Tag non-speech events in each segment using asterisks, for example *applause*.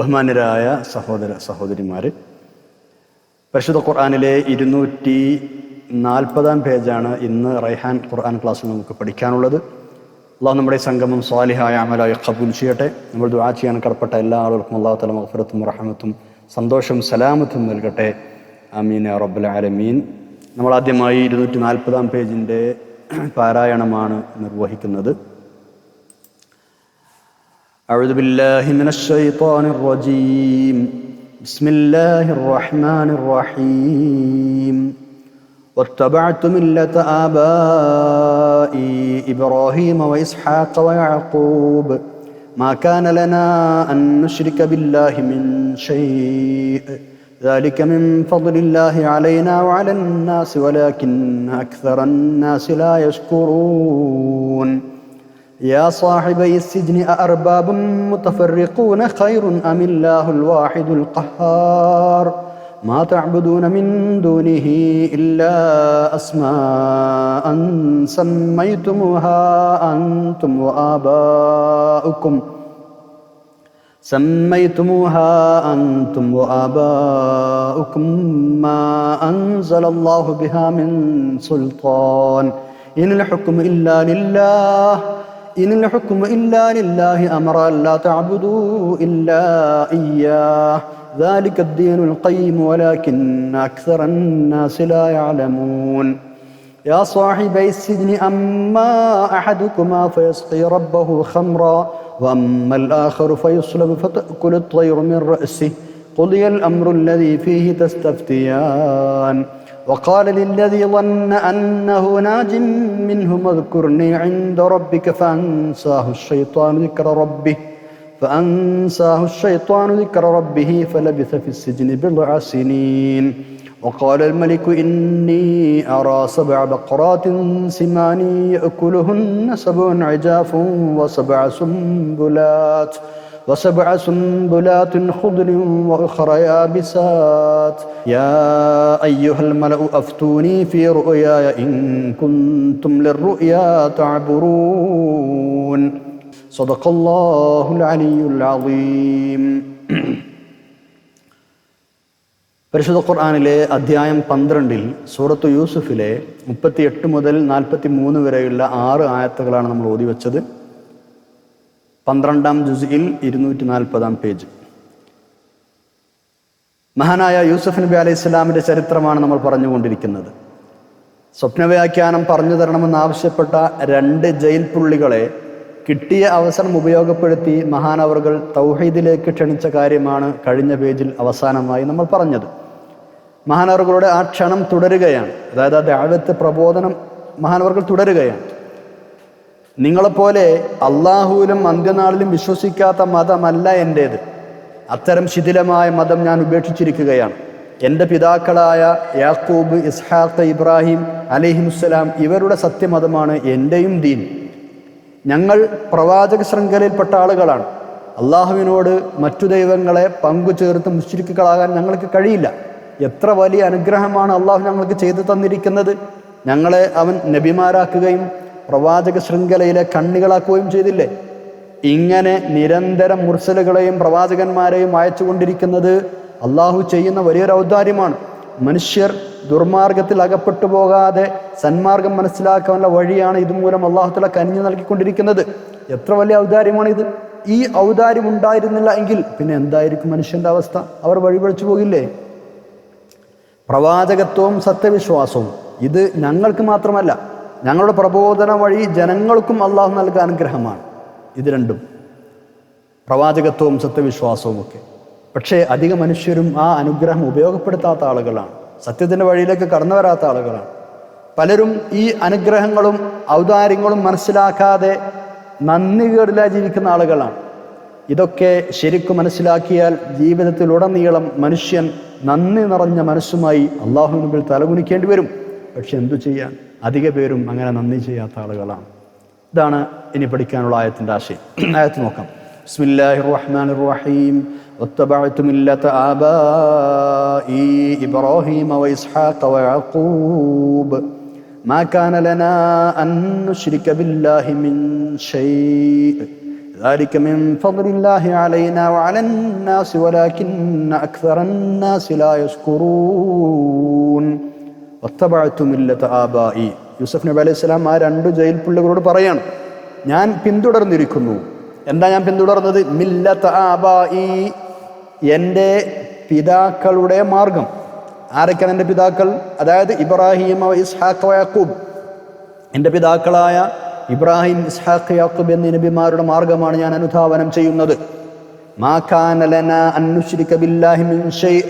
ബഹുമാനരായ സഹോദര സഹോദരിമാർ പരിശുദ്ധ ഖുർആാനിലെ ഇരുന്നൂറ്റി നാൽപ്പതാം പേജാണ് ഇന്ന് റൈഹാൻ ഖുർആൻ ക്ലാസ്സിൽ നമുക്ക് പഠിക്കാനുള്ളത്. അള്ളാഹു നമ്മുടെ സംഗമം സ്വാലിഹായ അമലായ കബൂൽ ചെയ്യട്ടെ. നമ്മൾ ദുആ ചെയ്യാൻ കടപ്പെട്ട എല്ലാ ആളുകൾക്കും അള്ളാഹു തല മഹഫറത്തും റഹമത്തും സന്തോഷം സലാമത്തും നൽകട്ടെ. അമീൻ റബ്ബുൽ ആലമീൻ. നമ്മൾ ആദ്യമായി ഇരുന്നൂറ്റി നാൽപ്പതാം പേജിന്റെ പാരായണമാണ് നിർവഹിക്കുന്നത്. أعوذ بالله من الشيطان الرجيم. بسم الله الرحمن الرحيم. واتبعت ملة آبائي إبراهيم وإسحاق ويعقوب. ما كان لنا أن نشرك بالله من شيء. ذلك من فضل الله علينا وعلى الناس ولكن أكثر الناس لا يشكرون. يا صاحبي السجن أأرباب متفرقون خير أم الله الواحد القهار؟ ما تعبدون من دونه إلا أسماء سميتموها أنتم وآباؤكم. سميتموها أنتم وآباؤكم ما أنزل الله بها من سلطان. إن الحكم إلا لله إن الحكم إلا لله أمر ألا تعبدوا إلا إياه. ذلك الدين القيم ولكن أكثر الناس لا يعلمون. يا صاحبي السجن أما أحدكما فيسقي ربه خمرا وأما الآخر فيصلب فتأكل الطير من رأسه. قضي الأمر الذي فيه تستفتيان. وقال للذي ظن أنه ناج منهم اذكرني عند ربك فأنساه الشيطان ذكر ربه فأنساه الشيطان ذكر ربه فلبث في السجن بضع سنين. وقال الملك إني أرى سبع بقرات سمان يأكلهن سبع عجاف وسبع سنبلات. وسبع سنبلات خضر وأخرى يابسات يا أيها الملأ أفتوني في رؤياي إن كنتم للرؤيا تعبرون صدق الله العلي العظيم പരിശുദ്ധ ഖുർആാനിലെ അധ്യായം പന്ത്രണ്ടിൽ സൂറത്ത് യൂസുഫിലെ മുപ്പത്തിയെട്ട് മുതൽ നാൽപ്പത്തി മൂന്ന് വരെയുള്ള ആറ് ആയത്തുകളാണ് നമ്മൾ ഓതി വെച്ചത് പന്ത്രണ്ടാം ജുസിൽ ഇരുന്നൂറ്റി നാൽപ്പതാം പേജ്. മഹാനായ യൂസഫ് നബി അലൈഹി ഇസ്ലാമിന്റെ ചരിത്രമാണ് നമ്മൾ പറഞ്ഞുകൊണ്ടിരിക്കുന്നത്. സ്വപ്നവ്യാഖ്യാനം പറഞ്ഞു തരണമെന്ന് ആവശ്യപ്പെട്ട രണ്ട് ജയിൽ പുള്ളികളെ കിട്ടിയ അവസരം ഉപയോഗപ്പെടുത്തി മഹാനവറുകൾ തൗഹീദിലേക്ക് ക്ഷണിച്ച കാര്യമാണ് കഴിഞ്ഞ പേജിൽ അവസാനമായി നമ്മൾ പറഞ്ഞത്. മഹാനവറുകളുടെ ആ ക്ഷണം തുടരുകയാണ്. അതായത് ആ ദാവത്തെ പ്രബോധനം മഹാനവറുകൾ തുടരുകയാണ്. നിങ്ങളെപ്പോലെ അള്ളാഹുവിലും അന്ത്യനാളിലും വിശ്വസിക്കാത്ത മതമല്ല എന്റേത് അത്തരം ശിഥിലമായ മതം ഞാൻ ഉപേക്ഷിച്ചിരിക്കുകയാണ്. എന്റെ പിതാക്കളായ യാക്കൂബ് ഇസ്ഹാഖ് ഇബ്രാഹിം അലിഹിമുസ്സലാം ഇവരുടെ സത്യമതമാണ് എന്റെയും ദീൻ. ഞങ്ങൾ പ്രവാചക ശൃംഖലയിൽപ്പെട്ട ആളുകളാണ്. അള്ളാഹുവിനോട് മറ്റു ദൈവങ്ങളെ പങ്കു ചേർത്ത് മുശ്രിക്കുകളാകാൻ ഞങ്ങൾക്ക് കഴിയില്ല. എത്ര വലിയ അനുഗ്രഹമാണ് അള്ളാഹു ഞങ്ങൾക്ക് ചെയ്തു തന്നിരിക്കുന്നത്. ഞങ്ങളെ അവൻ നബിമാരാക്കുകയും പ്രവാചക ശൃംഖലയിലെ കണ്ണികളാക്കുകയും ചെയ്തില്ലേ? ഇങ്ങനെ നിരന്തരം മുർസലുകളെയും പ്രവാചകന്മാരെയും അയച്ചുകൊണ്ടിരിക്കുന്നത് അള്ളാഹു ചെയ്യുന്ന വലിയൊരു ഔദാര്യമാണ്. മനുഷ്യർ ദുർമാർഗത്തിൽ അകപ്പെട്ടു പോകാതെ സന്മാർഗം മനസ്സിലാക്കാനുള്ള വഴിയാണ് ഇതുമൂലം അള്ളാഹുത്തല കനിഞ്ഞു നൽകിക്കൊണ്ടിരിക്കുന്നത്. എത്ര വലിയ ഔദാര്യമാണ് ഇത് ഈ ഔദാര്യം ഉണ്ടായിരുന്നില്ല എങ്കിൽ പിന്നെ എന്തായിരിക്കും മനുഷ്യന്റെ അവസ്ഥ? അവർ വഴിപഴിച്ചു പോകില്ലേ? പ്രവാചകത്വവും സത്യവിശ്വാസവും. ഇത് ഞങ്ങൾക്ക് മാത്രമല്ല ഞങ്ങളുടെ പ്രബോധന വഴി ജനങ്ങൾക്കും അള്ളാഹു നൽകുക അനുഗ്രഹമാണ്. ഇത് രണ്ടും. പ്രവാചകത്വവും സത്യവിശ്വാസവും ഒക്കെ. പക്ഷേ അധിക മനുഷ്യരും ആ അനുഗ്രഹം ഉപയോഗപ്പെടുത്താത്ത ആളുകളാണ്. സത്യത്തിന്റെ വഴിയിലേക്ക് കടന്നു വരാത്ത ആളുകളാണ്. പലരും ഈ അനുഗ്രഹങ്ങളും ഔദാര്യങ്ങളും മനസ്സിലാക്കാതെ നന്ദികേടിലായി ജീവിക്കുന്ന ആളുകളാണ്. ഇതൊക്കെ ശരിക്കും മനസ്സിലാക്കിയാൽ ജീവിതത്തിലുടനീളം മനുഷ്യൻ നന്ദി നിറഞ്ഞ മനസ്സുമായി അള്ളാഹു മുമ്പിൽ തലകുനിക്കേണ്ടി വരും. പക്ഷെ എന്തു ചെയ്യാൻ അധിക പേരും അങ്ങനെ നന്ദി ചെയ്യാത്ത ആളുകളാണ് ഇതാണ് ഇനി പഠിക്കാനുള്ള ആയത്തിൻ്റെ ആശയം *clears throat* ആയത്ത് നോക്കാം ബിസ്മില്ലാഹിർ റഹ്മാനിർ റഹീം واتبعت ملة آبائي إبراهيم وإسحاق ويعقوب ما كان لنا أن نشرك بالله من شيء ذلك من فضل الله علينا وعلى الناس ولكن أكثر الناس لا يشكرون ഒത്തബാഴത്തുമില്ലത്ത് ആബായി യൂസഫ് നബി അലൈഹി സ്വലാം ആ രണ്ട് ജയിൽ പിള്ളകളോട് പറയാണ് ഞാൻ പിന്തുടർന്നിരിക്കുന്നു. എന്താ ഞാൻ പിന്തുടർന്നത്? മില്ലത്ത് ആബായി എന്റെ പിതാക്കളുടെ മാർഗം. ആരൊക്കെയാണ് എന്റെ പിതാക്കൾ? അതായത് ഇബ്രാഹിം ഇസ്ഹാഖ് യാക്കൂബ്. എന്റെ പിതാക്കളായ ഇബ്രാഹിം ഇസ്ഹാഖ് യാക്കൂബ് എന്നീ നബിമാരുടെ മാർഗമാണ് ഞാൻ അനുധാവനം ചെയ്യുന്നത്. മാഖാനലന അന്നുശ്രിക്കബില്ലാഹിമിൻ ഷെയ്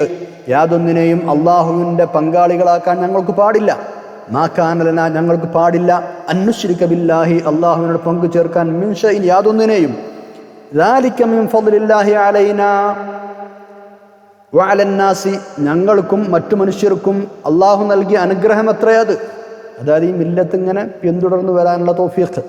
യാതൊന്നിനെയും അള്ളാഹുവിന്റെ പങ്കാളികളാക്കാൻ ഞങ്ങൾക്ക് പാടില്ല. മാക്കാനലന ഞങ്ങൾക്ക് പാടില്ല. അന്വശ്രിക്കബില്ലാഹി അള്ളാഹുവിനോട് പങ്കു ചേർക്കാൻ മിൻഷയിൽ യാതൊന്നിനെയും. ഞങ്ങൾക്കും മറ്റു മനുഷ്യർക്കും അള്ളാഹു നൽകിയ അനുഗ്രഹം എത്രയത് അതായത് ഈ മില്ലത്ത് ഇങ്ങനെ പിന്തുടർന്നു വരാനുള്ള തോഫിയത്ത്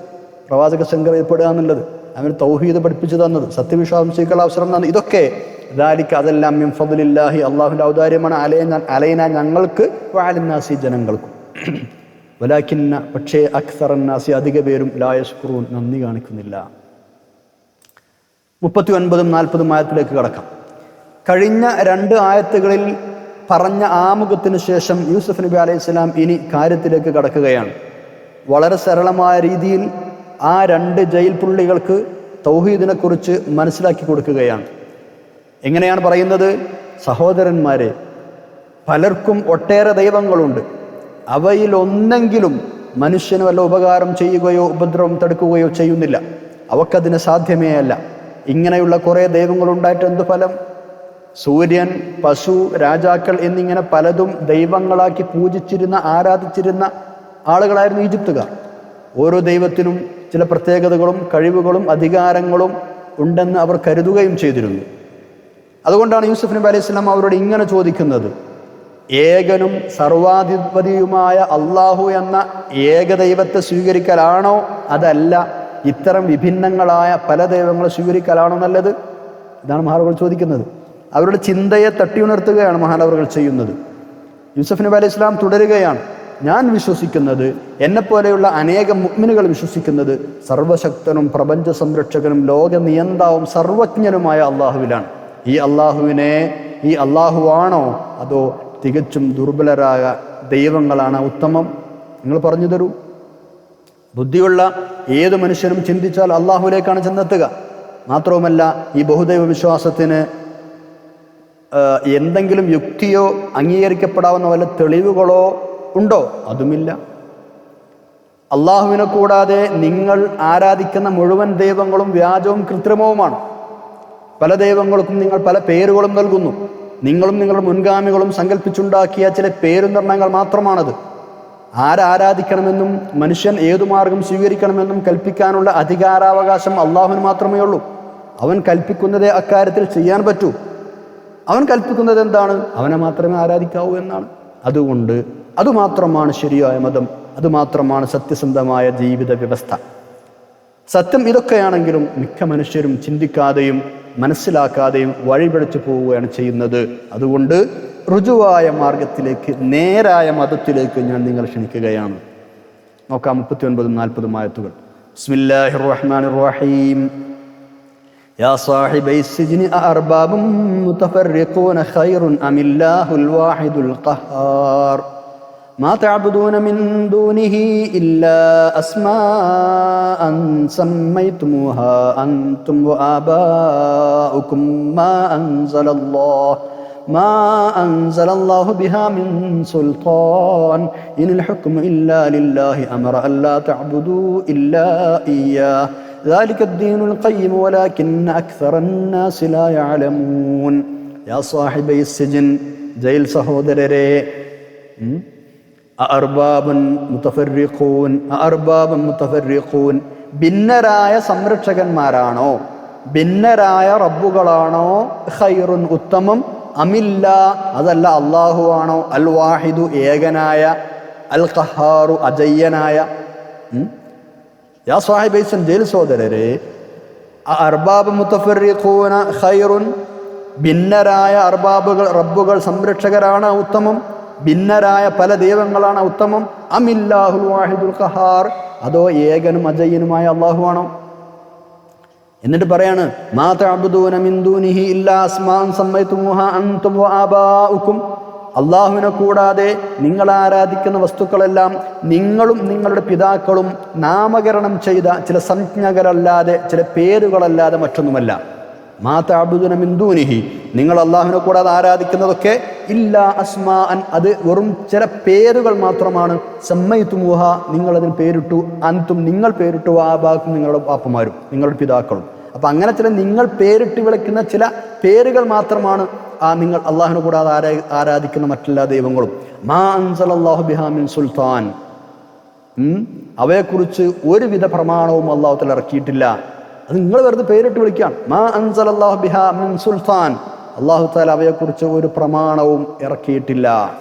പ്രവാചക ശങ്കർ ഏർപ്പെടുക എന്നുള്ളത്. അവന് തൗഹീദ് പഠിപ്പിച്ചു തന്നത് സത്യവിശ്വാസം സ്വീകരിക്കാനുള്ള അവസരം തന്നത്. ഇതൊക്കെ ദാലിക്ക് അതെല്ലാം മിം ഫതുലില്ലാഹി അള്ളാഹുന്റെ ഔദാര്യമാണ്. അലയന അലയന ഞങ്ങൾക്ക് വാലന്നാസി ജനങ്ങൾക്കും. വലാക്കിന്ന പക്ഷേ അക്സറന്നാസി അധിക പേരും ലായസ്കുറൂൻ നന്ദി കാണിക്കുന്നില്ല. മുപ്പത്തി ഒൻപതും നാൽപ്പതും ആയത്തിലേക്ക് കടക്കാം. കഴിഞ്ഞ രണ്ട് ആയത്തുകളിൽ പറഞ്ഞ ആമുഖത്തിന് ശേഷം യൂസുഫ് നബി അലൈഹി സ്വലാം ഇനി കാര്യത്തിലേക്ക് കടക്കുകയാണ്. വളരെ സരളമായ രീതിയിൽ ആ രണ്ട് ജയിൽ പുള്ളികൾക്ക് തൗഹീദിനെക്കുറിച്ച് മനസ്സിലാക്കി കൊടുക്കുകയാണ്. എങ്ങനെയാണ് പറയുന്നത്? സഹോദരന്മാരെ പലർക്കും ഒട്ടേറെ ദൈവങ്ങളുണ്ട്. അവയിൽ ഒന്നെങ്കിലും മനുഷ്യന് വല്ല ഉപകാരം ചെയ്യുകയോ ഉപദ്രവം തടുക്കുകയോ ചെയ്യുന്നില്ല. അവക്കതിന് സാധ്യമേ അല്ല. ഇങ്ങനെയുള്ള കുറേ ദൈവങ്ങളുണ്ടായിട്ട് എന്ത് ഫലം? സൂര്യൻ പശു രാജാക്കൾ എന്നിങ്ങനെ പലതും ദൈവങ്ങളാക്കി പൂജിച്ചിരുന്ന ആരാധിച്ചിരുന്ന ആളുകളായിരുന്നു ഈജിപ്തുകാർ. ഓരോ ദൈവത്തിനും ചില പ്രത്യേകതകളും കഴിവുകളും അധികാരങ്ങളും ഉണ്ടെന്ന് അവർ കരുതുകയും ചെയ്തിരുന്നു. അതുകൊണ്ടാണ് യൂസുഫ് നബി അലൈഹി സ്വലാം അവരോട് ഇങ്ങനെ ചോദിക്കുന്നത്. ഏകനും സർവാധിപതിയുമായ അള്ളാഹു എന്ന ഏകദൈവത്തെ സ്വീകരിക്കലാണോ? അതല്ല ഇത്തരം വിഭിന്നങ്ങളായ പല ദൈവങ്ങളെ സ്വീകരിക്കലാണോ നല്ലത്? ഇതാണ് മഹാനവർ ചോദിക്കുന്നത്. അവരുടെ ചിന്തയെ തട്ടിയുണർത്തുകയാണ് മഹാനവറുകൾ ചെയ്യുന്നത്. യൂസഫ് നബി അലൈഹി ഇസ്ലാം തുടരുകയാണ്. ഞാൻ വിശ്വസിക്കുന്നത് എന്നെപ്പോലെയുള്ള അനേകം മുഗ്മിനുകൾ വിശ്വസിക്കുന്നത് സർവശക്തനും പ്രപഞ്ച സംരക്ഷകനും ലോക നിയന്താവും സർവജ്ഞനുമായ അള്ളാഹുവിലാണ് ഈ അള്ളാഹുവിനെ ഈ അള്ളാഹുവാണോ? അതോ തികച്ചും ദുർബലരായ ദൈവങ്ങളാണ് ഉത്തമം? നിങ്ങൾ പറഞ്ഞു തരൂ. ബുദ്ധിയുള്ള ഏത് മനുഷ്യനും ചിന്തിച്ചാൽ അള്ളാഹുവിലേക്കാണ് ചെന്നെത്തുക. മാത്രവുമല്ല ഈ ബഹുദൈവ വിശ്വാസത്തിന് എന്തെങ്കിലും യുക്തിയോ അംഗീകരിക്കപ്പെടാവുന്ന വല്ല തെളിവുകളോ ഉണ്ടോ? അതുമില്ല. അള്ളാഹുവിനെ കൂടാതെ നിങ്ങൾ ആരാധിക്കുന്ന മുഴുവൻ ദൈവങ്ങളും വ്യാജവും കൃത്രിമവുമാണ്. പല ദൈവങ്ങൾക്കും നിങ്ങൾ പല പേരുകളും നൽകുന്നു. നിങ്ങളും നിങ്ങളുടെ മുൻഗാമികളും സങ്കല്പിച്ചുണ്ടാക്കിയ ചില പേരുനിർണയങ്ങൾ മാത്രമാണത്. ആരാധിക്കണമെന്നും മനുഷ്യൻ ഏതു മാർഗം സ്വീകരിക്കണമെന്നും കൽപ്പിക്കാനുള്ള അധികാരാവകാശം അള്ളാഹുവിന് മാത്രമേ ഉള്ളൂ. അവൻ കൽപ്പിക്കുന്നതേ അക്കാര്യത്തിൽ ചെയ്യാൻ പറ്റൂ. അവൻ കൽപ്പിക്കുന്നത് എന്താണ്? അവനെ മാത്രമേ ആരാധിക്കാവൂ എന്നാണ്. അതുകൊണ്ട് അതുമാത്രമാണ് ശരിയായ മതം. അതുമാത്രമാണ് സത്യസന്ധമായ ജീവിത വ്യവസ്ഥ. സത്യം ഇതൊക്കെയാണെങ്കിലും മിക്ക മനുഷ്യരും ചിന്തിക്കാതെയും മനസ്സിലാക്കാതെയും വഴിപിഴച്ചു പോവുകയാണ് ചെയ്യുന്നത് അതുകൊണ്ട് ഋജുവായ മാർഗത്തിലേക്ക് നേരായ മതത്തിലേക്ക് ഞാൻ നിങ്ങൾ ക്ഷണിക്കുകയാണ് നോക്കാം മുപ്പത്തി ഒൻപതും നാൽപ്പതും ആയത്തുകൾ ബിസ്മില്ലാഹിർ റഹ്മാനിർ റഹീം يا صاحبي السجن أأرباب متفرقون خير أم الله الواحد القهار ما تعبدون من دونه إلا أسماء سميتموها أنتم وآباؤكم ما أنزل الله ما أنزل الله بها من سلطان إن الحكم إلا لله أمر ألا تعبدوا إلا إياه. ذلك الدين القيم ولكن أكثر الناس لا يعلمون. يا صاحبي السجن جيل سهودر ري അഅർബാബുൻ മുത്തഫറിഖൂൻ അർബാബൻ മുത്തഫറിഖൂൻ ഭിന്നരായ സംരക്ഷകന്മാരാണോ? ഭിന്നരായ റബ്ബുകളാണോ? ഖൈറുൻ ഉത്തമം അമില്ല അതല്ല അള്ളാഹു ആണോ? അൽ വാഹിദു ഏകനായ അൽ ഖഹാറു അജയ്യനായ? യാ സാഹിബൈസൻ ജയിൽ സോദരരെ അ അർബാബ് മുത്തഫറിഖൂന ഖൈറുൻ ഭിന്നരായ അർബാബുകൾ റബ്ബുകൾ സംരക്ഷകരാണ് ഉത്തമം. ഭിന്നരായ പല ദൈവങ്ങളാണ് ഉത്തമം. അമില്ലാഹുൽ വാഹിദുൽ ഖഹാർ. അതോ ഏകനും അജയ്യനുമായ അള്ളാഹുവാണോ എന്നിട്ട് പറയാണ് അള്ളാഹുവിനെ കൂടാതെ നിങ്ങൾ ആരാധിക്കുന്ന വസ്തുക്കളെല്ലാം നിങ്ങളും നിങ്ങളുടെ പിതാക്കളും നാമകരണം ചെയ്ത ചില സംജ്ഞകളല്ലാതെ ചില പേരുകളല്ലാതെ മറ്റൊന്നുമല്ല. മാ തഅബുദൂന മിൻ ദൂനിഹി. നിങ്ങൾ അള്ളാഹുവിനെ കൂടാതെ ആരാധിക്കുന്നതൊക്കെ ഇല്ലാ അസ്മാ അൻ അത് വെറും ചില പേരുകൾ മാത്രമാണ്. സമ്മൈത്തുമുഹ നിങ്ങൾ അതിന് പേരിട്ടു. അൻതും നിങ്ങൾ പേരിട്ടു. ആബാക്കും നിങ്ങളുടെ പാപ്പമാരും നിങ്ങളുടെ പിതാക്കളും. അപ്പം അങ്ങനെ ചില നിങ്ങൾ പേരിട്ട് വിളിക്കുന്ന ചില പേരുകൾ മാത്രമാണ് ആ നിങ്ങൾ അള്ളാഹുവിനെ കൂടാതെ ആരാ ആരാധിക്കുന്ന മറ്റെല്ലാ ദൈവങ്ങളും. മാ അൻസൽ അള്ളാഹു ബിഹാമിൻ സുൽത്താൻ? അവയെക്കുറിച്ച് ഒരുവിധ പ്രമാണവും അള്ളാഹുത്തിൽ ഇറക്കിയിട്ടില്ല. അത് നിങ്ങൾ വെറുതെ പേരിട്ട് വിളിക്കുകയാണ്. മാ അൻസൽ അള്ളാഹു ബിഹാ മിൻ സുൽത്താൻ. അള്ളാഹു താല അവയെക്കുറിച്ച് ഒരു പ്രമാണവും ഇറക്കിയിട്ടില്ല.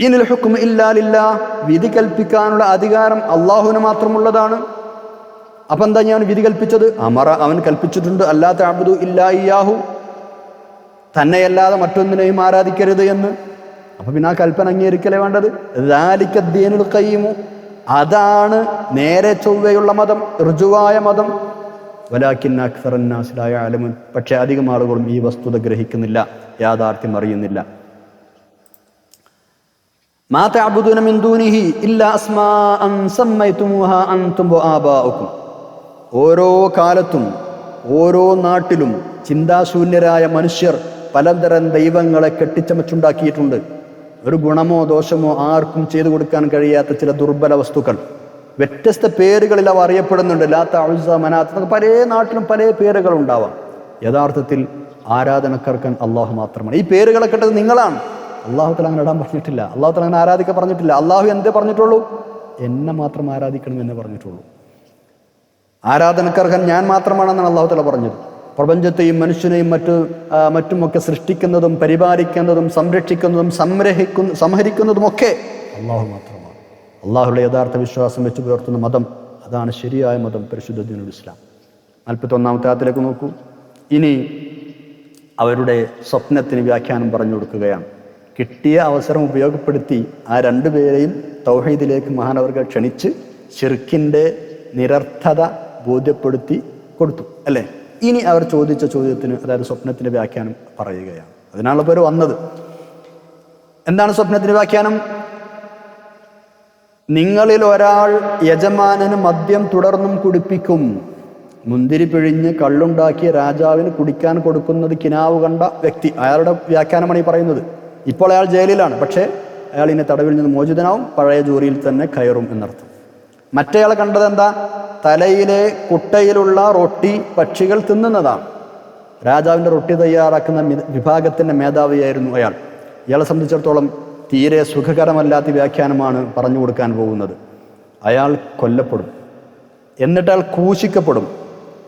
ഇനിൽ ഹുക്കും ഇല്ലാലില്ല വിധി കൽപ്പിക്കാനുള്ള അധികാരം അള്ളാഹുവിന് മാത്രമുള്ളതാണ്. അപ്പം എന്താ ഞാൻ വിധി കൽപ്പിച്ചത്? അമറ അവൻ കൽപ്പിച്ചിട്ടുണ്ട്. അല്ലാത്ത അബുദു ഇല്ലാ ഇയാഹു തന്നെയല്ലാതെ മറ്റൊന്നിനെയും ആരാധിക്കരുത് എന്ന്. അപ്പം പിന്നെ ആ കൽപ്പന അംഗീകരിക്കലേ വേണ്ടത്? ദാലിക്കദ്ദീനുൽ ഖയ്യിമു. അതാണ് നേരെ ചൊവ്വയുള്ള മതം ഋജുവായ മതം. വലാക്കിൻ അക്സറന്നാസിലായ ആലമുൻ പക്ഷെ അധികം ആളുകളും ഈ വസ്തുത ഗ്രഹിക്കുന്നില്ല യാഥാർത്ഥ്യം അറിയുന്നില്ല. ഓരോ കാലത്തും ഓരോ നാട്ടിലും ചിന്താശൂന്യരായ മനുഷ്യർ പലതരം ദൈവങ്ങളെ കെട്ടിച്ചമച്ചുണ്ടാക്കിയിട്ടുണ്ട്. ഒരു ഗുണമോ ദോഷമോ ആർക്കും ചെയ്തു കൊടുക്കാൻ കഴിയാത്ത ചില ദുർബല വസ്തുക്കൾ. വ്യത്യസ്ത പേരുകളിൽ അവ അറിയപ്പെടുന്നുണ്ട്. ലാത്ത അഴുസ മനാത്ത് പല നാട്ടിലും പല പേരുകൾ ഉണ്ടാവാം. യഥാർത്ഥത്തിൽ ആരാധനക്കാർക്കൻ അള്ളാഹു മാത്രമാണ്. ഈ പേരുകളെ കേട്ടത് നിങ്ങളാണ്. അള്ളാഹു തല അങ്ങനെ ഇടാൻ പറഞ്ഞിട്ടില്ല. അള്ളാഹു തല അങ്ങനെ ആരാധിക്കാൻ പറഞ്ഞിട്ടില്ല. അള്ളാഹു എന്തേ പറഞ്ഞിട്ടുള്ളൂ? എന്നെ മാത്രം ആരാധിക്കണം എന്നേ പറഞ്ഞിട്ടുള്ളൂ. ആരാധനക്കർഹൻ ഞാൻ മാത്രമാണെന്നാണ് അള്ളാഹു തല പറഞ്ഞത്. പ്രപഞ്ചത്തെയും മനുഷ്യനെയും മറ്റു മറ്റുമൊക്കെ സൃഷ്ടിക്കുന്നതും പരിപാലിക്കുന്നതും സംരക്ഷിക്കുന്നതും സംരഹിക്കുന്ന സംഹരിക്കുന്നതുമൊക്കെ അള്ളാഹു മാത്രമാണ്. അള്ളാഹുയുടെ യഥാർത്ഥ വിശ്വാസം വെച്ച് പുലർത്തുന്ന മതം അതാണ് ശരിയായ മതം പരിശുദ്ധ ദീനുൽ ഇസ്ലാം. നാൽപ്പത്തി ഒന്നാമത്തെ ആത്തിലേക്ക് നോക്കൂ. ഇനി അവരുടെ സ്വപ്നത്തിന് വ്യാഖ്യാനം പറഞ്ഞു കൊടുക്കുകയാണ്. കിട്ടിയ അവസരം ഉപയോഗപ്പെടുത്തി ആ രണ്ടുപേരെയും തൗഹീദിലേക്ക് മഹാനവർകൾ ക്ഷണിച്ച് ഷിർക്കിന്റെ നിരർത്ഥത ബോധ്യപ്പെടുത്തി കൊടുത്തു അല്ലേ? ഇനി അവർ ചോദിച്ച ചോദ്യത്തിന് അതായത് സ്വപ്നത്തിന്റെ വ്യാഖ്യാനം പറയുകയാണ്. അതിനാണ് പേര് വന്നത്. എന്താണ് സ്വപ്നത്തിന്റെ വ്യാഖ്യാനം? നിങ്ങളിൽ ഒരാൾ യജമാനന് മദ്യം തുടർന്നും കുടിപ്പിക്കും. മുന്തിരി പിഴിഞ്ഞ് കള്ളുണ്ടാക്കി രാജാവിന് കുടിക്കാൻ കൊടുക്കുന്നത് കിനാവ് കണ്ട വ്യക്തി. അയാളുടെ വ്യാഖ്യാനമാണ് ഈ പറയുന്നത്. ഇപ്പോൾ അയാൾ ജയിലിലാണ്. പക്ഷേ അയാൾ ഇനി തടവിൽ നിന്ന് മോചിതനാവും. പഴയ ജോലിയിൽ തന്നെ കയറും എന്നർത്ഥം. മറ്റേയാൾ കണ്ടത് എന്താ? തലയിലെ കുട്ടയിലുള്ള റൊട്ടി പക്ഷികൾ തിന്നുന്നതാണ് രാജാവിന്റെ റൊട്ടി തയ്യാറാക്കുന്ന വിഭാഗത്തിന്റെ മേധാവിയായിരുന്നു അയാൾ. ഇയാളെ സംബന്ധിച്ചിടത്തോളം തീരെ സുഖകരമല്ലാത്ത വ്യാഖ്യാനമാണ് പറഞ്ഞു കൊടുക്കാൻ പോകുന്നത്. അയാൾ കൊല്ലപ്പെടും. എന്നിട്ട് അയാൾ ക്രൂശിക്കപ്പെടും.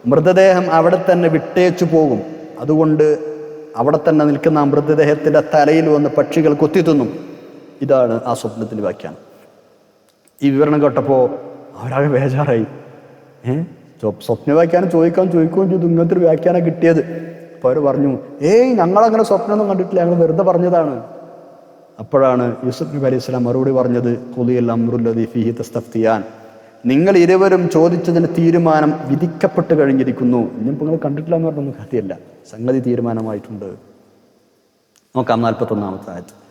മൃതദേഹം അവിടെ തന്നെ വിട്ടേച്ചു പോകും. അതുകൊണ്ട് അവിടെ തന്നെ നിൽക്കുന്ന ആ മൃതദേഹത്തിന്റെ തലയിൽ വന്ന് പക്ഷികൾ കൊത്തിത്തിന്നും ഇതാണ് ആ സ്വപ്നത്തിന്റെ വ്യാഖ്യാനം. ഈ വിവരണം കേട്ടപ്പോൾ അവരാകെ ബേജാറായി. ഏ? സ്വ- സ്വപ്ന വ്യാഖ്യാനം ചോദിക്കാൻ ചോദിക്കുകയും ചെയ്തു. ഇങ്ങനത്തെ ഒരു വ്യാഖ്യാനം കിട്ടിയത്. അപ്പോൾ അവർ പറഞ്ഞു ഏയ് ഞങ്ങളങ്ങനെ സ്വപ്നമൊന്നും കണ്ടിട്ടില്ല. ഞങ്ങൾ വെറുതെ പറഞ്ഞതാണ്. അപ്പോഴാണ് യൂസുഫ് നബി അലൈഹി സ്വലാം മറുപടി പറഞ്ഞത് കുലിയൽ അമ്രുല്ലതി ഫിഹി തസ്തഫ്തിയാൻ. നിങ്ങൾ ഇരുവരും ചോദിച്ചതിന് തീരുമാനം വിധിക്കപ്പെട്ട് കഴിഞ്ഞിരിക്കുന്നു. ഇനിയിപ്പോൾ നിങ്ങൾ കണ്ടിട്ടില്ല എന്ന് പറഞ്ഞൊന്നും കഥയല്ല. സംഗതി തീരുമാനമായിട്ടുണ്ട്. നോക്കാം നാൽപ്പത്തൊന്നാമത്തെ ആയത്ത്.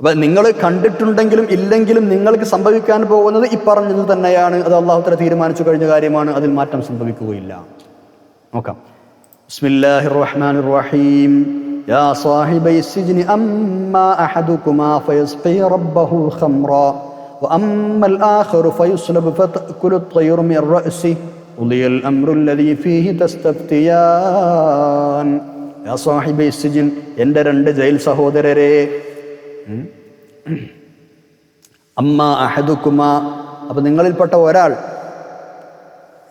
അപ്പൊ നിങ്ങൾ കണ്ടിട്ടുണ്ടെങ്കിലും ഇല്ലെങ്കിലും നിങ്ങൾക്ക് സംഭവിക്കാൻ പോകുന്നത് ഈ പറഞ്ഞത് തന്നെയാണ് അത് അള്ളാഹുത്തല തീരുമാനിച്ചു കഴിഞ്ഞ കാര്യമാണ് അതിൽ മാറ്റം സംഭവിക്കുകയില്ല നോക്കാം ബിസ്മില്ലാഹിർ റഹ്മാനിർ റഹീം يا صاحبي السجن أما أحدكما فيسقي ربه خمرا وأما الآخر فيصلب فتأكل الطير من رأسه قضي الأمر الذي فيه تستفتيان يا صاحبي السجن എൻ്റെ രണ്ട് ജയിൽ സഹോദരരെ അമ്മ അഹദുക്കുമ. അപ്പൊ നിങ്ങളിൽപ്പെട്ട ഒരാൾ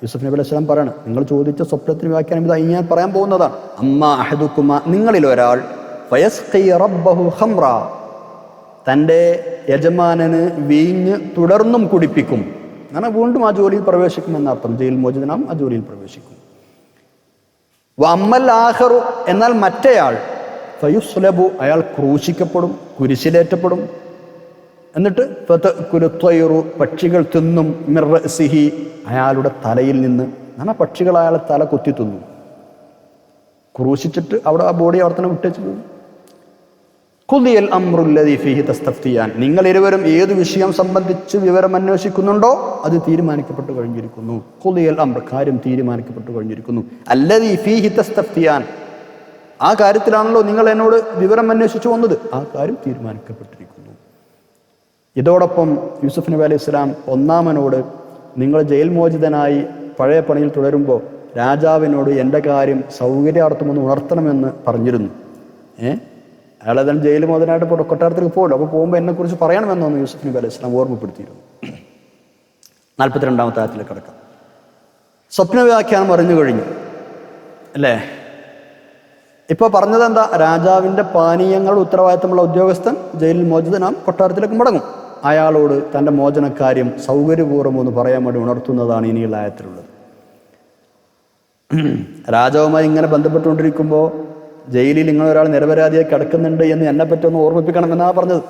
യൂസഫ് നബി അലൈഹി സ്വലാം പറയണം നിങ്ങൾ ചോദിച്ച സ്വപ്നത്തിന് വ്യാഖ്യാനം ഇതാ ഞാൻ പറയാൻ പോകുന്നതാണ്. അമ്മ അഹദുക്കുമ നിങ്ങളിൽ ഒരാൾ ഹംറ തന്റെ യജമാനന് വീഞ്ഞ് തുടർന്നും കുടിപ്പിക്കും. അങ്ങനെ വീണ്ടും ആ ജോലിയിൽ പ്രവേശിക്കും എന്നർത്ഥം ജയിൽ മോചിതനാം ആ ജോലിയിൽ പ്രവേശിക്കും. വമ്മൽ ആഹറു എന്നാൽ മറ്റേയാൾ ഫയുസ്ലബു അയാൾ ക്രൂശിക്കപ്പെടും കുരിശിലേറ്റപ്പെടും. എന്നിട്ട് കുരുത്വയറു പക്ഷികൾ തിന്നും മിർസിഹി അയാളുടെ തലയിൽ നിന്ന് അങ്ങനെ പക്ഷികൾ അയാളെ തല കുത്തി തിന്നു. ക്രൂശിച്ചിട്ട് അവിടെ ആ ബോഡി അവിടെ തന്നെ വിട്ടേച്ച് പോകും കുതിയൽ അമ്രുല്ലതി ഫിഹി തസ്തഫ്തിയാൻ. നിങ്ങൾ ഇരുവരും ഏത് വിഷയം സംബന്ധിച്ച് വിവരം അന്വേഷിക്കുന്നുണ്ടോ അത് തീരുമാനിക്കപ്പെട്ടു കഴിഞ്ഞിരിക്കുന്നു. കുതിയൽ അമ്ര കാര്യം തീരുമാനിക്കപ്പെട്ടു കഴിഞ്ഞിരിക്കുന്നു. അല്ലതി ഫിഹി തസ്തഫ്തിയാൻ. ആ കാര്യത്തിലാണല്ലോ നിങ്ങൾ എന്നോട് വിവരം അന്വേഷിച്ചു വന്നത്. ആ കാര്യം തീരുമാനിക്കപ്പെട്ടിരിക്കുന്നു. ഇതോടൊപ്പം യൂസഫ് നബി അലൈഹി ഇസ്ലാം ഒന്നാമനോട് നിങ്ങൾ ജയിൽ മോചിതനായി പഴയ പണിയിൽ തുടരുമ്പോൾ രാജാവിനോട് എന്റെ കാര്യം സൗകര്യാർത്ഥമൊന്ന് ഉണർത്തണമെന്ന് പറഞ്ഞിരുന്നു. ഏ? അയാൾ ജയിൽ മോചനായിട്ട് ഇപ്പോൾ കൊട്ടാരത്തിലേക്ക് പോകുമല്ലോ അപ്പോൾ പോകുമ്പോൾ എന്നെക്കുറിച്ച് പറയണമെന്നൊന്ന് യൂസുഫ് നബി അലൈഹി ഇസ്ലാം ഓർമ്മപ്പെടുത്തിയിരുന്നു നാൽപ്പത്തിരണ്ടാമത്തെ ആയത്തിലേക്ക് കിടക്കാം. സ്വപ്നവ്യാഖ്യാനം അറിഞ്ഞു കഴിഞ്ഞു. അല്ലേ? ഇപ്പോൾ പറഞ്ഞത് എന്താ? രാജാവിന്റെ പാനീയങ്ങൾ ഉത്തരവാദിത്തമുള്ള ഉദ്യോഗസ്ഥൻ ജയിലിൽ മോചിതനാം കൊട്ടാരത്തിലേക്ക് മടങ്ങും. അയാളോട് തന്റെ മോചനക്കാര്യം സൗകര്യപൂർവം എന്ന് പറയാൻ വേണ്ടി ഉണർത്തുന്നതാണ് ഇനിയുള്ള ആയത്തിലുള്ളത്. രാജാവുമായി ഇങ്ങനെ ബന്ധപ്പെട്ടുകൊണ്ടിരിക്കുമ്പോൾ ജയിലിൽ ഇങ്ങനെ ഒരാൾ നിരപരാധിയായി കിടക്കുന്നുണ്ട് എന്ന് എന്നെ പറ്റി ഒന്ന് ഓർമ്മിപ്പിക്കണമെന്നാണ് പറഞ്ഞത്.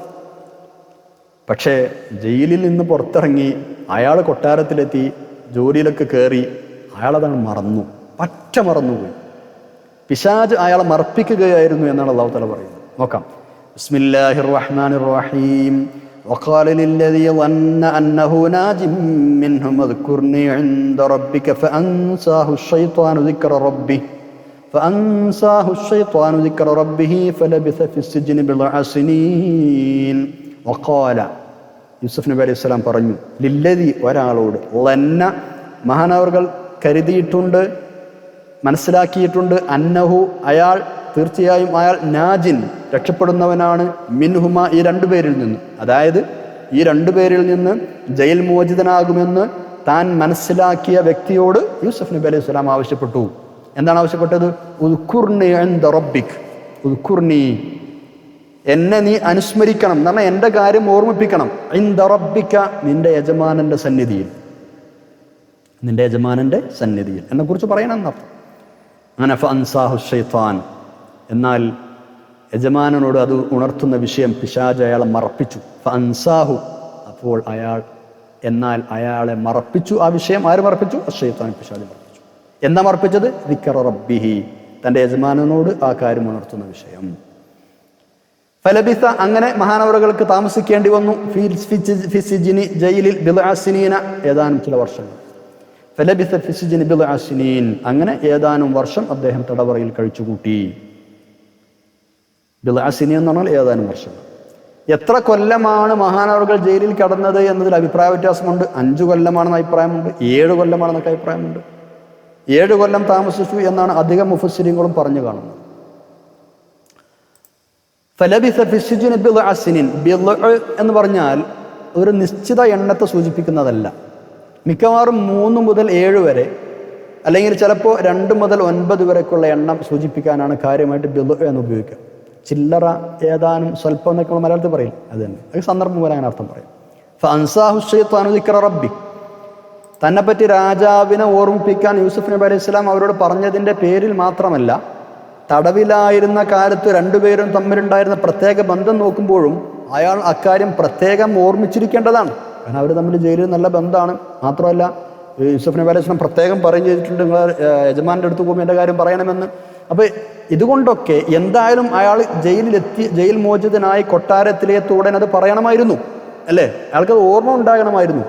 പക്ഷേ ജയിലിൽ നിന്ന് പുറത്തിറങ്ങി അയാൾ കൊട്ടാരത്തിലെത്തി ജോലിയിലൊക്കെ കയറി അയാളതാണ് മറന്നു. പറ്റ മറന്നുപോയി. പിശാജ് അയാളെ മറപ്പിക്കുകയായിരുന്നു എന്നാണ് അള്ളാഹു തല പറയുന്നത് നോക്കാം ബിസ്മില്ലാഹിർ റഹ്മാനിർ റഹീം وقال للذي ظن أنه ناج منهم اذكرني عند ربك فأنساه الشيطان ذكر ربه فأنساه الشيطان ذكر ربه فلبث في السجن بضع سنين وقال യൂസഫ് നബി അലൈഹി സ്വലാം പറഞ്ഞു ലില്ലതി ഒരാളോട് ലന്ന മഹാനവർകൾ കരുതിയിട്ടുണ്ട് മനസ്സിലാക്കിയിട്ടുണ്ട് അന്നഹു അയാൾ തീർച്ചയായും അയാൾ നാജിൻ രക്ഷപ്പെടുന്നവനാണ് മിൻഹുമ ഈ രണ്ടുപേരിൽ നിന്ന്. അതായത് ഈ രണ്ടുപേരിൽ നിന്ന് ജയിൽ മോചിതനാകുമെന്ന് താൻ മനസ്സിലാക്കിയ വ്യക്തിയോട് യൂസഫ് നബി അലൈഹി സ്വലാം ആവശ്യപ്പെട്ടു. എന്താണ് ആവശ്യപ്പെട്ടത്? ഉദ്ഖുർണി റബ്ബിക്. ഉദ്ഖുർണി എന്നെ നീ അനുസ്മരിക്കണം. എന്ന് പറഞ്ഞാൽ എന്റെ കാര്യം ഓർമ്മിപ്പിക്കണം. റബ്ബിക്ക നിന്റെ യജമാനന്റെ സന്നിധിയിൽ. നിന്റെ യജമാനന്റെ സന്നിധിയിൽ. എന്നെക്കുറിച്ച് പറയണം എന്നർത്ഥം അങ്ങനെ ഫൻസാഹു ഷെയ്ത്താൻ എന്നാൽ യജമാനനോട് അത് ഉണർത്തുന്ന വിഷയം പിശാജ് അയാളെ മറപ്പിച്ചു. ഫൻസാഹു അപ്പോൾ അയാൾ എന്നാൽ അയാളെ മറപ്പിച്ചു. ആ വിഷയം ആര് മറപ്പിച്ചു? ഷെയ്ത്താൻ പിശാജ് മറപ്പിച്ചു. എന്താ മറപ്പിച്ചത്? വിക്കറ റബ്ബിഹി. തന്റെ യജമാനനോട് ആ കാര്യം ഉണർത്തുന്ന വിഷയം. ഫലബിസ അങ്ങനെ മഹാനവറുകൾക്ക് താമസിക്കേണ്ടി വന്നു. ഫിസിജിനി ജയിലിൽ ബിലാസിനീന ഏതാനും ചില വർഷങ്ങൾ. ഫലബിസ അങ്ങനെ ഏതാനും വർഷം അദ്ദേഹം തടവറയിൽ കഴിച്ചുകൂട്ടി. ബിലാസിനി എന്ന് പറഞ്ഞാൽ ഏതാനും വർഷം. എത്ര കൊല്ലമാണ് മഹാനവറുകൾ ജയിലിൽ കടന്നത് എന്നതിൽ അഭിപ്രായ വ്യത്യാസമുണ്ട്. അഞ്ചു കൊല്ലമാണെന്ന് അഭിപ്രായമുണ്ട്. ഏഴ് കൊല്ലമാണെന്നൊക്കെ അഭിപ്രായമുണ്ട്. ഏഴ് കൊല്ലം താമസിച്ചു എന്നാണ് അധികം മുഫസ്സിരിങ്ങളും പറഞ്ഞു കാണുന്നത്. ഫലബിസ ബിൽ എന്ന് പറഞ്ഞാൽ ഒരു നിശ്ചിത എണ്ണത്തെ സൂചിപ്പിക്കുന്നതല്ല. മിക്കവാറും മൂന്ന് മുതൽ ഏഴ് വരെ അല്ലെങ്കിൽ ചിലപ്പോൾ രണ്ട് മുതൽ ഒൻപത് വരെക്കുള്ള എണ്ണം സൂചിപ്പിക്കാനാണ് കാര്യമായിട്ട് ബിൽ എന്ന് ഉപയോഗിക്കുക. ചില്ലറ ഏതാനും സ്വല്പം എന്നൊക്കെ നമ്മൾ മലയാളത്തിൽ പറയും അത് തന്നെ. അത് സന്ദർഭം പോലെ അങ്ങനെ അർത്ഥം പറയും. ഫൻസാഹുഷയ്ത്താനുദിക്കറ റബ്ബി. തന്നെപ്പറ്റി രാജാവിനെ ഓർമ്മിപ്പിക്കാൻ യൂസുഫ് നബി അലൈഹി സ്വലാം അവരോട് പറഞ്ഞതിന്റെ പേരിൽ മാത്രമല്ല തടവിലായിരുന്ന കാലത്ത് രണ്ടുപേരും തമ്മിലുണ്ടായിരുന്ന പ്രത്യേക ബന്ധം നോക്കുമ്പോഴും അയാൾ അക്കാര്യം പ്രത്യേകം ഓർമ്മിച്ചിരിക്കേണ്ടതാണ്. കാരണം അവർ തമ്മിൽ ജയിലിൽ നല്ല ബന്ധമാണ്. മാത്രമല്ല യൂസഫ് നബി പ്രത്യേകം പറയും ചെയ്തിട്ടുണ്ട്. നിങ്ങൾ യജമാന്റെ അടുത്ത് പോകുമ്പോൾ എന്റെ കാര്യം പറയണമെന്ന്. അപ്പോൾ ഇതുകൊണ്ടൊക്കെ എന്തായാലും അയാൾ ജയിലിലെത്തി ജയിൽ മോചിതനായി കൊട്ടാരത്തിലെത്തി ഉടൻ അത് പറയണമായിരുന്നു. അല്ലേ? അയാൾക്കത് ഓർമ്മ ഉണ്ടാകണമായിരുന്നു.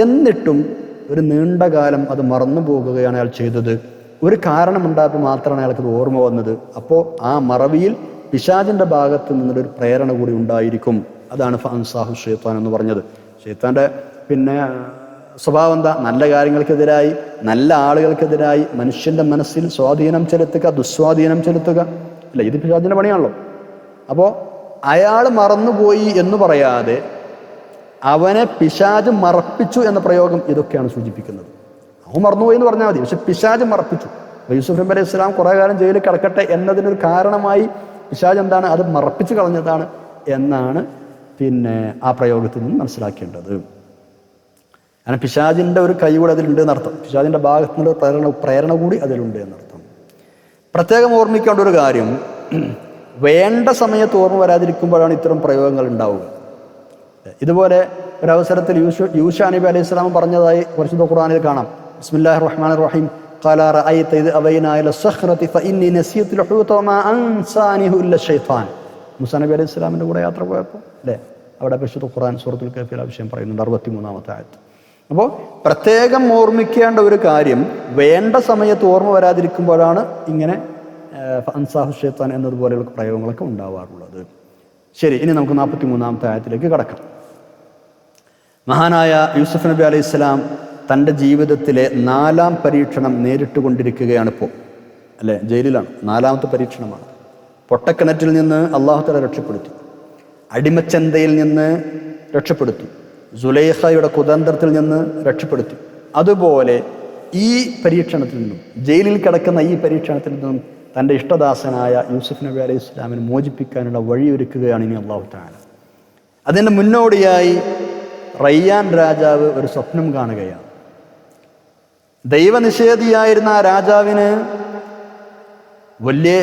എന്നിട്ടും ഒരു നീണ്ട കാലം അത് മറന്നു പോകുകയാണ് അയാൾ ചെയ്തത്. ഒരു കാരണമുണ്ടായപ്പോൾ മാത്രമാണ് അയാൾക്കത് ഓർമ്മ വന്നത്. അപ്പോൾ ആ മറവിയിൽ പിശാജിന്റെ ഭാഗത്ത് നിന്നുള്ളൊരു പ്രേരണ കൂടി ഉണ്ടായിരിക്കും. അതാണ് ഫൻസാഹു ഷെയ്ത്താൻ എന്ന് പറഞ്ഞത്. ഷെയ്ത്താന്റെ പിന്നെ സ്വഭാവം എന്താ? നല്ല കാര്യങ്ങൾക്കെതിരായി നല്ല ആളുകൾക്കെതിരായി മനുഷ്യന്റെ മനസ്സിൽ സ്വാധീനം ചെലുത്തുക ദുസ്വാധീനം ചെലുത്തുക. അല്ല ഇത് പിശാചിന്റെ പണിയാണല്ലോ. അപ്പോൾ അയാൾ മറന്നുപോയി എന്ന് പറയാതെ അവനെ പിശാജ് മറപ്പിച്ചു എന്ന പ്രയോഗം ഇതൊക്കെയാണ് സൂചിപ്പിക്കുന്നത്. അവൻ മറന്നുപോയി എന്ന് പറഞ്ഞാൽ മതി. പക്ഷെ പിശാജ് മറപ്പിച്ചു. യൂസുഫ് നബി അലൈഹി ഇസ്ലാം കുറേ കാലം ജയിലിൽ കിടക്കട്ടെ എന്നതിനൊരു കാരണമായി പിശാജ് എന്താണ്? അത് മറപ്പിച്ച് കളഞ്ഞതാണ് എന്നാണ് പിന്നെ ആ പ്രയോഗത്തിൽ നിന്ന് മനസ്സിലാക്കേണ്ടത് കാരണം പിശാജിൻ്റെ ഒരു കൈ കൂടി അതിലുണ്ട് എന്നർത്ഥം പിശാജിൻ്റെ ഭാഗത്തു നിന്നുള്ള പ്രേരണ പ്രേരണ കൂടി അതിലുണ്ട് എന്നർത്ഥം പ്രത്യേകം ഓർമ്മിക്കേണ്ട ഒരു കാര്യം വേണ്ട സമയത്ത് ഓർമ്മ വരാതിരിക്കുമ്പോഴാണ് ഇത്തരം പ്രയോഗങ്ങൾ ഉണ്ടാവുക ഇതുപോലെ ഒരവസരത്തിൽ യൂഷ യൂഷ നബി അലൈഹി സ്വലാം പറഞ്ഞതായി പരിശുദ്ധ ഖുർആനിൽ കാണാം ബിസ്മില്ലാഹി റഹ്മാൻ റഹീം قال رأيت إذ أبينا إلى الصخرة فإني نسيت الحوت وما أنسانيه إلا الشيطان മുസാ നബി അലൈഹി സ്വലാമിൻ്റെ കൂടെ യാത്ര പോയപ്പോൾ അല്ലേ അവിടെ പരിശുദ്ധ ഖുർആൻ സൂറത്തുൽ കഫീൽ ആ വിഷയം പറയുന്നുണ്ട് അറുപത്തി മൂന്നാമത്തെ ആയത്ത്. അപ്പോൾ പ്രത്യേകം ഓർമ്മിക്കേണ്ട ഒരു കാര്യം വേണ്ട സമയത്ത് ഓർമ്മ വരാതിരിക്കുമ്പോഴാണ് ഇങ്ങനെ അൻസാഹു ഷെയ്ത്താൻ എന്നതുപോലെയുള്ള പ്രയോഗങ്ങളൊക്കെ ഉണ്ടാവാറുള്ളത്. ശരി ഇനി നമുക്ക് നാൽപ്പത്തി മൂന്നാമത്തെ ആയത്തിലേക്ക് കടക്കാം. മഹാനായ യൂസഫ് നബി അലൈഹി സ്വലാം തന്റെ ജീവിതത്തിലെ നാലാം പരീക്ഷണം നേരിട്ട് കൊണ്ടിരിക്കുകയാണ് ഇപ്പോൾ. അല്ലേ? ജയിലിലാണ്. നാലാമത്തെ പരീക്ഷണമാണ്. പൊട്ടക്കിണറ്റിൽ നിന്ന് അള്ളാഹുത്തല രക്ഷപ്പെടുത്തി. അടിമച്ചന്തയിൽ നിന്ന് രക്ഷപ്പെടുത്തി. സുലൈഖയുടെ കുതന്ത്രത്തിൽ നിന്ന് രക്ഷപ്പെടുത്തി. അതുപോലെ ഈ പരീക്ഷണത്തിൽ നിന്നും ജയിലിൽ കിടക്കുന്ന ഈ പരീക്ഷണത്തിൽ നിന്നും തന്റെ ഇഷ്ടദാസനായ യൂസുഫ് നബി അലൈഹി ഇസ്ലാമിനെ മോചിപ്പിക്കാനുള്ള വഴിയൊരുക്കുകയാണ് ഇനി അള്ളാഹു താല അതിന്റെ മുന്നോടിയായി റയ്യാൻ രാജാവ് ഒരു സ്വപ്നം കാണുകയാണ്. ദൈവനിഷേധിയായിരുന്ന ആ രാജാവിന് വലിയ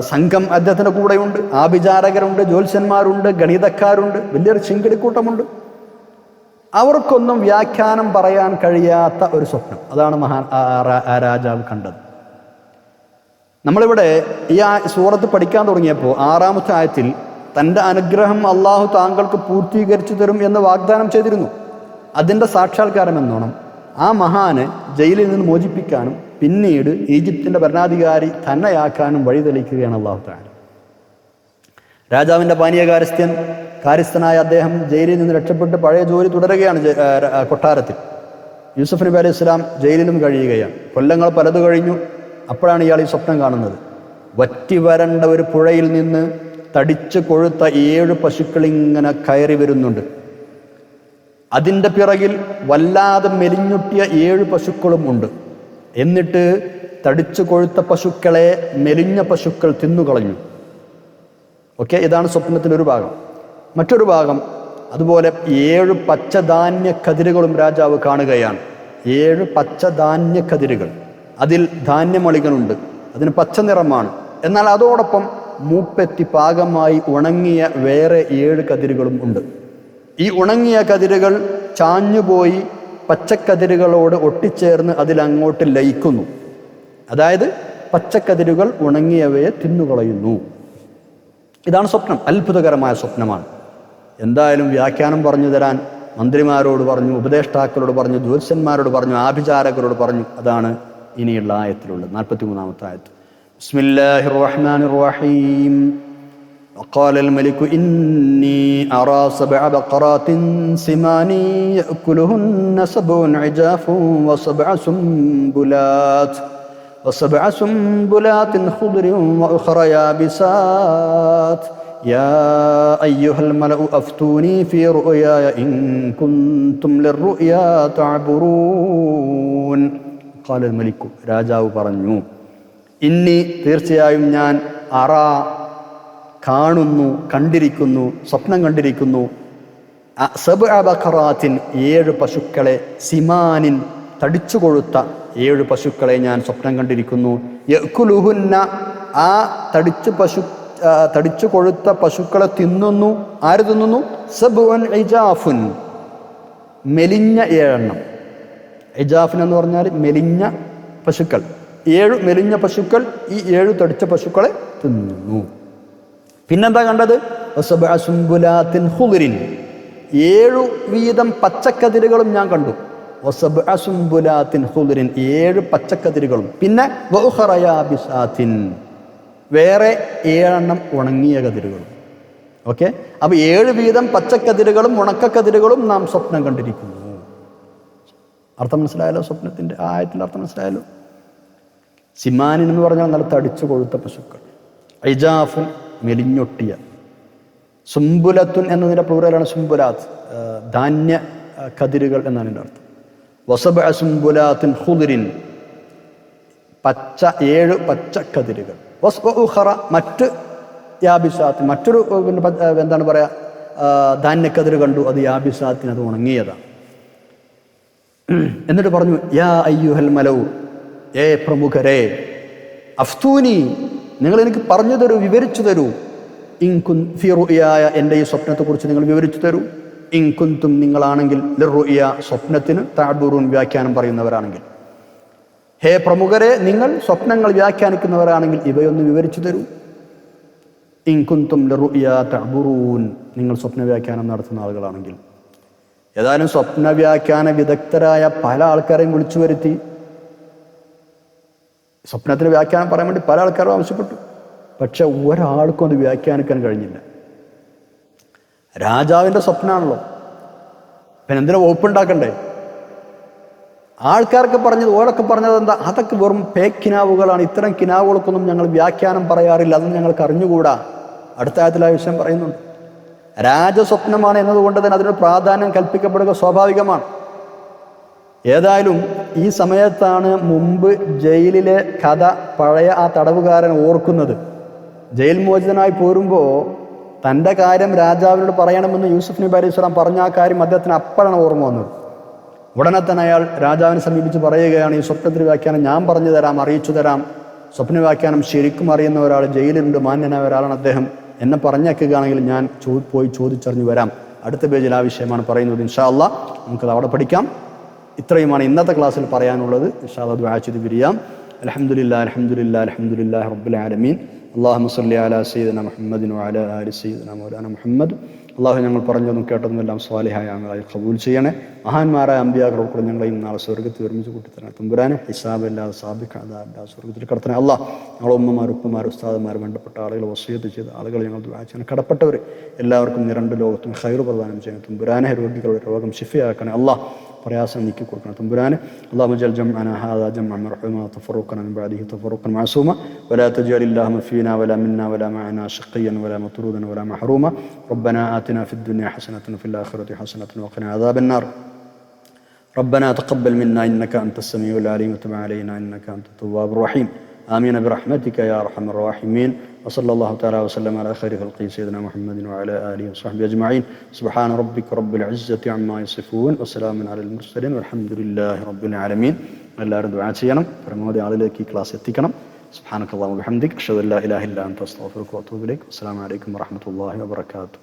സംഘം അദ്ദേഹത്തിന്റെ കൂടെയുണ്ട് ആഭിചാരകരുണ്ട് ജ്യോത്സ്യന്മാരുണ്ട് ഗണിതക്കാരുണ്ട് വലിയൊരു ചിങ്കടിക്കൂട്ടമുണ്ട് അവർക്കൊന്നും വ്യാഖ്യാനം പറയാൻ കഴിയാത്ത ഒരു സ്വപ്നം. അതാണ് മഹാ ആ രാജാവ് കണ്ടത്. നമ്മളിവിടെ ഈ ആ സൂറത്ത് പഠിക്കാൻ തുടങ്ങിയപ്പോൾ ആറാമത്തെ ആയത്തിൽ തന്റെ അനുഗ്രഹം അള്ളാഹു താങ്കൾക്ക് പൂർത്തീകരിച്ചു തരും എന്ന് വാഗ്ദാനം ചെയ്തിരുന്നു. അതിന്റെ സാക്ഷാത്കാരം എന്നോണം ആ മഹാനെ ജയിലിൽ നിന്ന് മോചിപ്പിക്കാനും പിന്നീട് ഈജിപ്തിന്റെ ഭരണാധികാരി തന്നെയാക്കാനും വഴി തെളിക്കുകയാണ് അള്ളാഹു താല രാജാവിന്റെ പാനീയ കാര്യസ്ഥനായ അദ്ദേഹം ജയിലിൽ നിന്ന് രക്ഷപ്പെട്ട് പഴയ ജോലി തുടരുകയാണ് കൊട്ടാരത്തിൽ. യൂസഫ് നബി അലൈഹി ഇസ്ലാം ജയിലിലും കഴിയുകയാണ്. കൊല്ലങ്ങൾ പലത് കഴിഞ്ഞു. അപ്പോഴാണ് ഇയാൾ ഈ സ്വപ്നം കാണുന്നത്. വറ്റി വരണ്ട ഒരു പുഴയിൽ നിന്ന് തടിച്ച് കൊഴുത്ത ഏഴ് പശുക്കൾ ഇങ്ങനെ കയറി വരുന്നുണ്ട്. അതിന്റെ പിറകിൽ വല്ലാതെ മെലിഞ്ഞുട്ടിയ ഏഴ് പശുക്കളും ഉണ്ട്. എന്നിട്ട് തടിച്ചു കൊഴുത്ത പശുക്കളെ മെലിഞ്ഞ പശുക്കൾ തിന്നുകളഞ്ഞു. ഓക്കെ ഇതാണ് സ്വപ്നത്തിന്റെ ഒരു ഭാഗം. മറ്റൊരു ഭാഗം അതുപോലെ ഏഴ് പച്ചധാന്യ കതിരുകളും രാജാവ് കാണുകയാണ്. ഏഴ് പച്ചധാന്യ കതിരുകൾ. അതിൽ ധാന്യമളികളുണ്ട്. അതിന് പച്ച നിറമാണ്. എന്നാൽ അതോടൊപ്പം മൂപ്പെത്തി പാകമായി ഉണങ്ങിയ വേറെ ഏഴ് കതിരുകളും ഉണ്ട്. ഈ ഉണങ്ങിയ കതിരുകൾ ചാഞ്ഞുപോയി പച്ചക്കതിരുകളോട് ഒട്ടിച്ചേർന്ന് അതിലങ്ങോട്ട് ലയിക്കുന്നു. അതായത് പച്ചക്കതിരുകൾ ഉണങ്ങിയവയെ തിന്നുകളയുന്നു. ഇതാണ് സ്വപ്നം. അത്ഭുതകരമായ സ്വപ്നമാണ്. എന്തായാലും വ്യാഖ്യാനം പറഞ്ഞു തരാൻ മന്ത്രിമാരോട് പറഞ്ഞു ഉപദേഷ്ടാക്കളോട് പറഞ്ഞു ജ്യോത്സ്യന്മാരോട് പറഞ്ഞു ആഭിചാരകരോട് പറഞ്ഞു. അതാണ് ഇനിയുള്ള ആയത്തിലുള്ളത്. നാൽപ്പത്തി മൂന്നാമത്തെ ആയത്ത്. ബിസ്മില്ലാഹിർ റഹ്മാനിർ റഹീം. وقال الملك إني أرى سبع بقرات سمان يأكلهن سبع عجاف وسبع سنبلات وسبع سنبلات خضر وأخرى يابسات يا أيها الملأ أفتوني في رؤياي إن كنتم للرؤيا تعبرون قال الملك രാജാവ് പറഞ്ഞു ഇന്നി തീർച്ചയായും ഞാൻ അറ കാണുന്നു കണ്ടിരിക്കുന്നു സ്വപ്നം കണ്ടിരിക്കുന്നു. അ- അബഖറാത്തിൻ ബഖറാത്തിൻ ഏഴ് പശുക്കളെ സിമാനിൻ തടിച്ചു കൊഴുത്ത ഏഴ് പശുക്കളെ ഞാൻ സ്വപ്നം കണ്ടിരിക്കുന്നു. യക്കുലുഹുന്ന ആ തടിച്ചു പശു തടിച്ചു കൊഴുത്ത പശുക്കളെ തിന്നുന്നു. ആര് തിന്നുന്നു? സബുവൻ ഇജാഫുൻ. മെലിഞ്ഞ ഏഴെണ്ണം. ഇജാഫിൻ എന്ന് പറഞ്ഞാൽ മെലിഞ്ഞ പശുക്കൾ. ഏഴ് മെലിഞ്ഞ പശുക്കൾ ഈ ഏഴ് തടിച്ച പശുക്കളെ തിന്നുന്നു. പിന്നെന്താ കണ്ടത്? സുംബുലാത്തിൻ ഖുദ്രിൻ. ഏഴു വീതം പച്ചക്കതിരുകളും ഞാൻ കണ്ടു. വസബഅ സുംബുലാത്തിൻ ഖുദ്രിൻ. ഏഴ് പച്ചക്കതിരുകളും. പിന്നെ. വേറെ ഏഴെണ്ണം ഉണങ്ങിയ കതിരുകളും. ഓക്കെ? അപ്പൊ ഏഴ് വീതം പച്ചക്കതിരുകളും ഉണക്കക്കതിരുകളും നാം സ്വപ്നം കണ്ടിരിക്കുന്നു. അർത്ഥം മനസ്സിലായാലോ സ്വപ്നത്തിന്റെ ആയത്തിന്റെ അർത്ഥം മനസ്സിലായാലോ സിമാനിൻ എന്ന് പറഞ്ഞാൽ നല്ല തടിച്ചു കൊഴുത്ത പശുക്കൾ. ഐജാഫുൻ മെലിഞ്ഞൊട്ടിയ. സുംബുലത്തുൻ എന്നതിന്റെ പ്ലൂറലാണ് സുംബുലാത്ത്. ധാന്യ കതിരുകൾ എന്നാണ് എന്റെ അർത്ഥം. വസബ സുംബുലാത്തിൻ ഹുദുരിൻ പച്ച ഏഴ് പച്ചക്കതിരുകൾ വസ്ബ ഉഖറ മറ്റ് യാബിസാത്ത്. മറ്റൊരു എന്താണ് പറയുക ധാന്യക്കതിര് കണ്ടു അത് യാബിസാത്തിന് അത് ഉണങ്ങിയതാണ്. എന്നിട്ട് പറഞ്ഞു യാ അയ്യുഹൽ മലവു ഏ പ്രമുഖരേ അഫ്തൂനി നിങ്ങൾ എനിക്ക് പറഞ്ഞു തരൂ വിവരിച്ചു തരൂ. ഇൻകുൻ ഫിറുയായ എന്റെ ഈ സ്വപ്നത്തെക്കുറിച്ച് നിങ്ങൾ വിവരിച്ചു തരൂ. ഇൻകുന്തും നിങ്ങളാണെങ്കിൽ ലിറുയ സ്വപ്നത്തിന് താബുറൂൻ വ്യാഖ്യാനം പറയുന്നവരാണെങ്കിൽ. ഹേ പ്രമുഖരെ നിങ്ങൾ സ്വപ്നങ്ങൾ വ്യാഖ്യാനിക്കുന്നവരാണെങ്കിൽ ഇവയൊന്ന് വിവരിച്ചു തരൂ. ഇൻകുന്തും ലിറുയ താബുറൂൻ നിങ്ങൾ സ്വപ്ന വ്യാഖ്യാനം നടത്തുന്ന ആളുകളാണെങ്കിൽ. ഏതായാലും സ്വപ്ന വ്യാഖ്യാന വിദഗ്ധരായ പല ആൾക്കാരെയും വിളിച്ചു വരുത്തി. സ്വപ്നത്തിന് വ്യാഖ്യാനം പറയാൻ വേണ്ടി പല ആൾക്കാരും ആവശ്യപ്പെട്ടു. പക്ഷെ ഒരാൾക്കും അത് വ്യാഖ്യാനിക്കാൻ കഴിഞ്ഞില്ല. രാജാവിന്റെ സ്വപ്നമാണല്ലോ പിന്നെ എന്തിനാ വകുപ്പുണ്ടാക്കണ്ടേ ആൾക്കാർക്ക് പറഞ്ഞത് ഓരൊക്കെ പറഞ്ഞത് എന്താ? അതൊക്കെ വെറും പേ കിനാവുകളാണ്. ഇത്തരം കിനാവുകൾക്കൊന്നും ഞങ്ങൾ വ്യാഖ്യാനം പറയാറില്ല. അതൊന്നും ഞങ്ങൾക്ക് അറിഞ്ഞുകൂടാ? അടുത്ത ആയത്തിൽ ആ വിഷയം പറയുന്നുണ്ട്. രാജസ്വപ്നമാണ് എന്നതുകൊണ്ട് തന്നെ അതിനൊരു പ്രാധാന്യം കൽപ്പിക്കപ്പെടുക സ്വാഭാവികമാണ്. ഏതായാലും ഈ സമയത്താണ് മുമ്പ് ജയിലിലെ കഥ പഴയ ആ തടവുകാരൻ ഓർക്കുന്നത്. ജയിൽ മോചിതനായി പോരുമ്പോൾ തന്റെ കാര്യം രാജാവിനോട് പറയണമെന്ന് യൂസുഫ് നബി അലൈഹി സ്വലാം പറഞ്ഞ ആ കാര്യം അദ്ദേഹത്തിന് അപ്പോഴാണ് ഓർമ്മ വന്നത്. ഉടനെ തന്നെ അയാൾ രാജാവിനെ സമീപിച്ച് പറയുകയാണ് ഈ സ്വപ്നത്തിന് വ്യാഖ്യാനം ഞാൻ പറഞ്ഞു തരാം അറിയിച്ചു തരാം. സ്വപ്ന വ്യാഖ്യാനം ശരിക്കും അറിയുന്ന ഒരാൾ ജയിലിലുണ്ട് മാന്യനായ ഒരാളാണ് അദ്ദേഹം. എന്നെ പറഞ്ഞേക്കുകയാണെങ്കിൽ ഞാൻ ചോ പോയി ചോദിച്ചറിഞ്ഞു വരാം. അടുത്ത പേജിൽ ആ വിഷയമാണ് പറയുന്നത്. ഇൻഷാ അള്ളാഹ് നമുക്കത് അവിടെ പഠിക്കാം. ഇത്രയുമാണ് ഇന്നത്തെ ക്ലാസ്സിൽ പറയാനുള്ളത്. ഇഷാദ് വാച്ചിത് പിരിയാം. അലഹമുല്ലാ അൽഹംദുലില്ലാ അൽഹംദുലില്ലാ റബ്ബിൽ ആലമീൻ. അള്ളാഹു സല്ലി അല സയ്യിദന മുഹമ്മദിൻ വഅലാ ആലി സയ്യിദന മൗലാന മുഹമ്മദ്. അള്ളാഹു ഞങ്ങൾ പറഞ്ഞതും കേട്ടതും എല്ലാം സ്വാലിഹായ ഞങ്ങളായി കബൂൽ ചെയ്യണേ. മഹാന്മാരായ അമ്പിയാക്കളോട് ഞങ്ങളെയും നാളെ സ്വർഗത്തിൽ ഒരുമിച്ച് കൂട്ടിത്തരണം. തുമ്പുരാനെ ഹിസാബില്ലാതെ സാബിക്കാതെ സ്വർഗത്തിൽ കടത്തണേ. അല്ല ഞങ്ങളെ ഉമ്മമാർ ഉപ്പമാർ ഉസ്താദന്മാർ വേണ്ടപ്പെട്ട ആളുകൾ വസീയത്ത് ചെയ്ത ആളുകൾ ഞങ്ങൾ ദുആ കടപ്പെട്ടവർ എല്ലാവർക്കും നിരണ്ട് ലോകത്തും ഹൈർ പ്രദാനം ചെയ്യണം. തുമ്പുരാനെ രോഗികളുടെ രോഗം ഷിഫയാക്കണേ അള്ളാഹ് പ്രയാസം നീക്കി കൊടുക്കണം തുമ്പുരാന് اللهم اجعل جمعنا هذا جمعا مرحوما وتفرقنا من بعده تفرقا معصوما ولا تجعل اللهم فينا ولا منا ولا معنا شقيا ولا مطرودا ولا محروما ربنا آتنا في الدنيا حسنة وفي الآخرة حسنة وقنا عذاب النار ربنا تقبل منا إنك أنت السميع العليم وتب علينا إنك أنت التواب الرحيم آمين برحمتك يا أرحم الراحمين وصلى الله تعالى وسلم على خير خلقه سيدنا محمد وعلى آله وصحبه أجمعين سبحان ربك رب العزة عما يصفون وسلام على المرسلين والحمد لله رب العالمين എല്ലാവരും ദുആ ചെയ്യണം പരമാവധി ആളിലേക്ക് ഈ ക്ലാസ് എത്തിക്കണം സുബ്ഹാനക അല്ലാഹു വബിഹംദിക് അഷ്ഹദു അല്ലാ ഇലാഹ ഇല്ല അൻത അസ്തഗ്ഫിറുക വഅതൂബു ഇലൈക് അസ്സലാമു അലൈക്കും വറഹ്മത്തുള്ളാഹി വബറകാതുഹു